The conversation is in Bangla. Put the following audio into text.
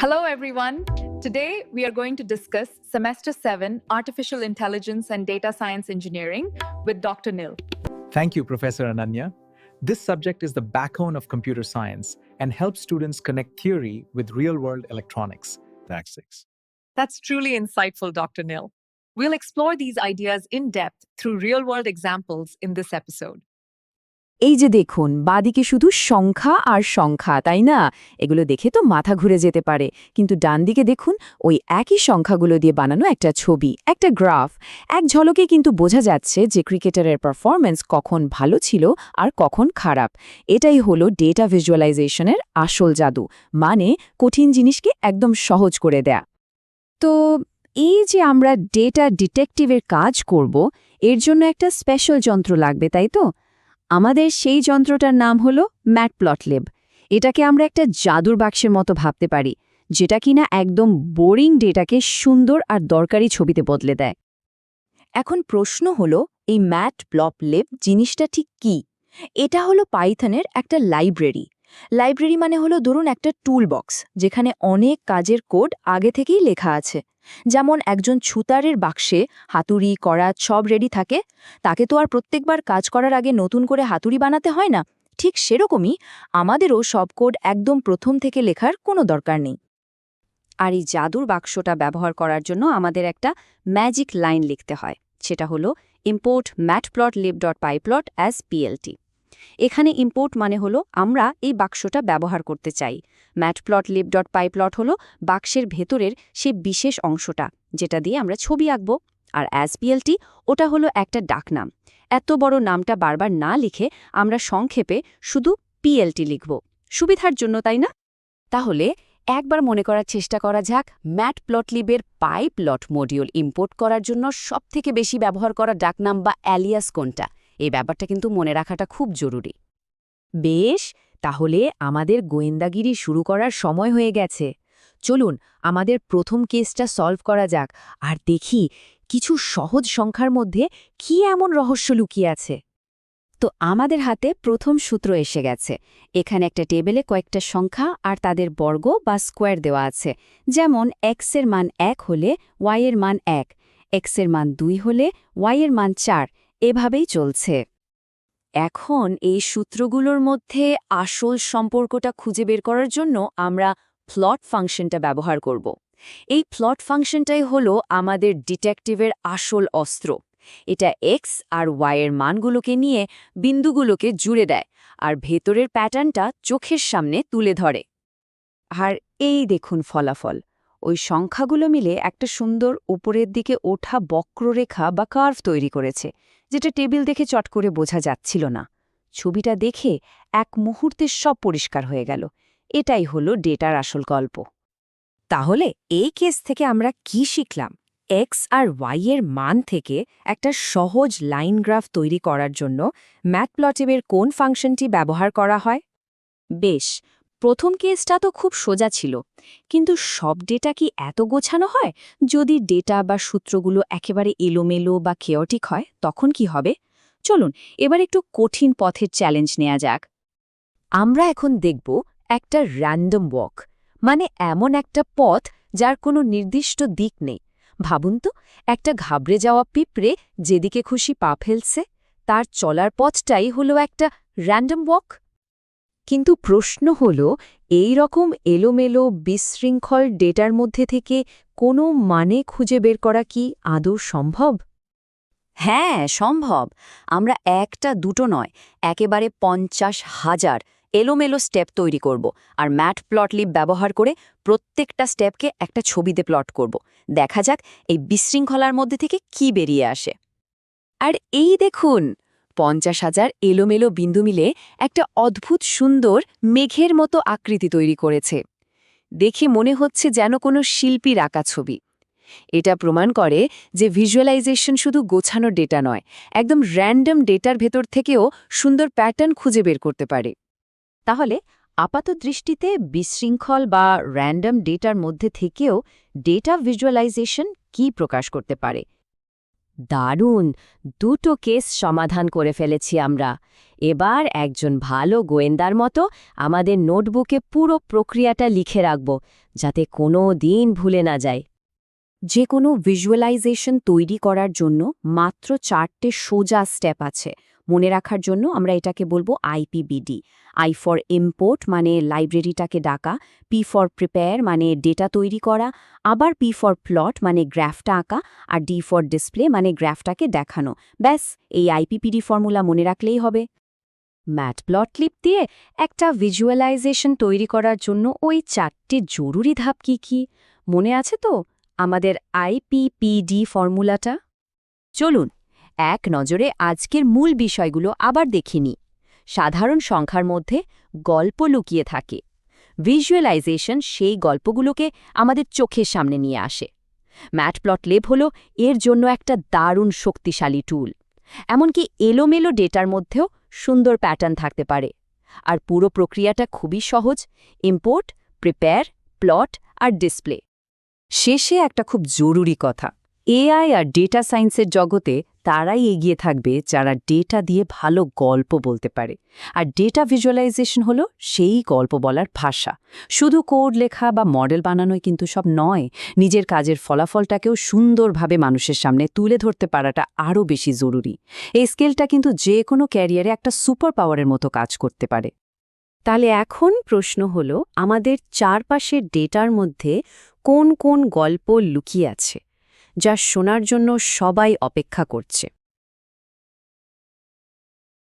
Hello, everyone. Today, we are going to discuss Semester 7 Artificial Intelligence and Data Science Engineering with Dr. Nil. Thank you, Professor Ananya. This subject is the backbone of computer science and helps students connect theory with real world electronics. Tactics. That's truly insightful, Dr. Nil. We'll explore these ideas in depth through real world examples in this episode. এই যে দেখুন, বাদিকে শুধু সংখ্যা আর সংখ্যা, তাই না? এগুলো দেখে তো মাথা ঘুরে যেতে পারে। কিন্তু ডান দিকে দেখুন, ওই একই সংখ্যাগুলো দিয়ে বানানো একটা ছবি, একটা গ্রাফ। এক ঝলকে কিন্তু বোঝা যাচ্ছে যে ক্রিকেটারের পারফরম্যান্স কখন ভালো ছিল আর কখন খারাপ। এটাই হলো ডেটা ভিজুয়ালাইজেশনের আসল জাদু মানে কঠিন জিনিসকে একদম সহজ করে দেয়া। তো এই যে আমরা ডেটা ডিটেকটিভের কাজ করব, এর জন্য একটা স্পেশাল যন্ত্র লাগবে, তাই তো? আমাদের সেই যন্ত্রটার নাম হলো ম্যাটপ্লটলেব। এটাকে আমরা একটা জাদুর বাক্সের মতো ভাবতে পারি, যেটা কিনা একদম বোরিং ডেটাকে সুন্দর আর দরকারি ছবিতে বদলে দেয়। এখন প্রশ্ন হল, এই ম্যাট প্লপ লেব জিনিসটা ঠিক কি? এটা হলো পাইথনের একটা লাইব্রেরি। লাইব্রেরি মানে হলো ধরুন একটা টুল বক্স যেখানে অনেক কাজের কোড আগে থেকেই লেখা আছে। যেমন একজন ছুতারের বাক্সে হাতুড়ি করাত সব রেডি থাকে। তাকে তো আর প্রত্যেকবার কাজ করার আগে নতুন করে হাতুড়ি বানাতে হয় না। ঠিক সেরকমই আমাদেরও সব কোড একদম প্রথম থেকে লেখার কোনো দরকার নেই। আর এই জাদুর বাক্সটা ব্যবহার করার জন্য আমাদের একটা ম্যাজিক লাইন লিখতে হয়। সেটা হলো import matplotlib dot pyplot as PLT এখানে ইম্পোর্ট মানে হলো, আমরা এই বাক্সটা ব্যবহার করতে চাই। ম্যাটপ্লট লিপ ডট পাইপ্লট হলো বাক্সের ভেতরের সে বিশেষ অংশটা, যেটা দিয়ে আমরা ছবি আঁকব। আর অ্যাজ পিএলটি ওটা হলো একটা ডাকনাম। এত বড় নামটা বারবার না লিখে আমরা সংক্ষেপে শুধু পিএলটি লিখব। সুবিধার জন্য, তাই না? তাহলে একবার মনে করার চেষ্টা করা যাক ম্যাটপ্লটলিবের পাইপলট মডিউল ইম্পোর্ট করার জন্য সবথেকে বেশি ব্যবহার করা ডাকনাম বা অ্যালিয়াস কোনটা? এই ব্যাপারটা কিন্তু মনে রাখাটা খুব জরুরি। বেশ, তাহলে আমাদের গোয়েন্দাগিরি শুরু করার সময় হয়ে গেছে। চলুন, আমাদের প্রথম কেসটা সলভ করা যাক, আর দেখি কিছু সহজ সংখ্যার মধ্যে কি এমন রহস্য লুকিয়ে আছে। তো আমাদের হাতে প্রথম সূত্র এসে গেছে। এখানে একটা টেবিলে কয়েকটা সংখ্যা আর তাদের বর্গ বা স্কোয়ার দেওয়া আছে। যেমন এক্সের মান এক হলে ওয়াই এর মান এক এক্সের মান দুই হলে ওয়াই এর মান চার এভাবেই চলছে। এখন এই সূত্রগুলোর মধ্যে আসল সম্পর্কটা খুঁজে বের করার জন্য আমরা প্লট ফাংশনটা ব্যবহার করব। এই প্লট ফাংশনটাই হলো আমাদের ডিটেকটিভের আসল অস্ত্র। এটা এক্স আর ওয়াইয়ের মানগুলোকে নিয়ে বিন্দুগুলোকে জুড়ে দেয় আর ভেতরের প্যাটার্নটা চোখের সামনে তুলে ধরে। আর এই দেখুন ফলাফল। ওই সংখ্যাগুলো মিলে একটা সুন্দর উপরের দিকে ওঠা বক্ররেখা বা কার্ভ তৈরি করেছে, যেটা টেবিল দেখে চট করে বোঝা যাচ্ছিল না। ছবিটা দেখে এক মুহূর্তে সব পরিষ্কার হয়ে গেল। এটাই হলো ডেটার আসল গল্প। তাহলে এই কেস থেকে আমরা কি শিখলাম? এক্স আর ওয়াই এর মান থেকে একটা সহজ লাইন গ্রাফ তৈরি করার জন্য ম্যাটপ্লটেবের কোন ফাংশনটি ব্যবহার করা হয়? বেশ প্রথম কেসটা তো খুব সোজা ছিল। কিন্তু সব ডেটা কি এত গোছানো হয়? যদি ডেটা বা সূত্রগুলো একেবারে এলোমেলো বা কেয়টিক হয়, তখন কি হবে? চলুন, এবার একটু কঠিন পথের চ্যালেঞ্জ নেওয়া যাক। আমরা এখন দেখব একটা র্যান্ডম ওয়াক মানে এমন একটা পথ যার কোনো নির্দিষ্ট দিক নেই। ভাবুন তো, একটা ঘাবড়ে যাওয়া পিঁপড়ে যেদিকে খুশি পা ফেলছে, তার চলার পথটাই হলো একটা র্যান্ডম ওয়াক কিন্তু প্রশ্ন হল, এই রকম এলোমেলো, বিশৃঙ্খল ডেটার মধ্যে থেকে কোনো মানে খুঁজে বের করা কি আদৌ সম্ভব? হ্যাঁ সম্ভব। আমরা একটা, দুটো নয়, একেবারে পঞ্চাশ হাজার এলোমেলো স্টেপ তৈরি করব আর ম্যাট প্লটলিপ ব্যবহার করে প্রত্যেকটা স্টেপকে একটা ছবিতে প্লট করব। দেখা যাক এই বিশৃঙ্খলার মধ্যে থেকে কি বেরিয়ে আসে। আর এই দেখুন পঞ্চাশ হাজার এলোমেলো বিন্দু মিলে একটা অদ্ভুত সুন্দর মেঘের মতো আকৃতি তৈরি করেছে। দেখে মনে হচ্ছে যেন কোনো শিল্পীর আঁকা ছবি। এটা প্রমাণ করে যে ভিজুয়ালাইজেশন শুধু গোছানো ডেটা নয়, একদম র্যান্ডম ডেটার ভেতর থেকেও সুন্দর প্যাটার্ন খুঁজে বের করতে পারে। তাহলে আপাত দৃষ্টিতে বিশৃঙ্খল বা র্যান্ডম ডেটার মধ্যে থেকেও ডেটা ভিজুয়ালাইজেশন কি প্রকাশ করতে পারে? দারুণ, দুটো কেস সমাধান করে ফেলেছি আমরা। এবার একজন ভালো গোয়েন্দার মতো আমাদের নোটবুকে পুরো প্রক্রিয়াটা লিখে রাখব, যাতে কোনো দিন ভুলে না যায় যে কোনো ভিজুয়ালাইজেশন তৈরি করার জন্য মাত্র চারটে সোজা স্টেপ আছে। মনে রাখার জন্য আমরা এটাকে বলব আইপিবিডি আই ফর ইম্পোর্ট মানে লাইব্রেরিটাকে ডাকা, পি ফর প্রিপেয়ার মানে ডেটা তৈরি করা, আবার পি ফর প্লট মানে গ্রাফটা আঁকা, আর ডি ফর ডিসপ্লে মানে গ্রাফটাকে দেখানো। ব্যাস, এই আইপিপিডি ফর্মুলা মনে রাখলেই হবে। ম্যাটপ্লটলিপ দিয়ে একটা ভিজুয়ালাইজেশন তৈরি করার জন্য ওই চারটে জরুরি ধাপ কি কি? মনে আছে তো আমাদের আইপিপিডি ফর্মুলাটা? চলুন এক নজরে আজকের মূল বিষয়গুলো আবার দেখিনি। সাধারণ সংখ্যার মধ্যে গল্প লুকিয়ে থাকে। ভিজুয়ালাইজেশন সেই গল্পগুলোকে আমাদের চোখের সামনে নিয়ে আসে। ম্যাটপ্লটলেব হল এর জন্য একটা দারুণ শক্তিশালী টুল। এমনকি এলোমেলো ডেটার মধ্যেও সুন্দর প্যাটার্ন থাকতে পারে। আর পুরো প্রক্রিয়াটা খুবই সহজ। ইম্পোর্ট, প্রিপেয়ার, প্লট আর ডিসপ্লে। শেষে একটা খুব জরুরি কথা। এআই আর ডেটা সায়েন্সের জগতে তারাই এগিয়ে থাকবে যারা ডেটা দিয়ে ভালো গল্প বলতে পারে। আর ডেটা ভিজুয়ালাইজেশন হলো সেই গল্প বলার ভাষা। শুধু কোড লেখা বা মডেল বানানোই কিন্তু সব নয়, নিজের কাজের ফলাফলটাকেও সুন্দরভাবে মানুষের সামনে তুলে ধরতে পারাটা আরও বেশি জরুরি। এই স্কেলটা কিন্তু যে কোনো ক্যারিয়ারে একটা সুপার পাওয়ারের মতো কাজ করতে পারে। তাহলে এখন প্রশ্ন হল, আমাদের চারপাশের ডেটার মধ্যে কোন কোন গল্প লুকিয়ে আছে? যা শোনার জন্য সবাই অপেক্ষা করছে।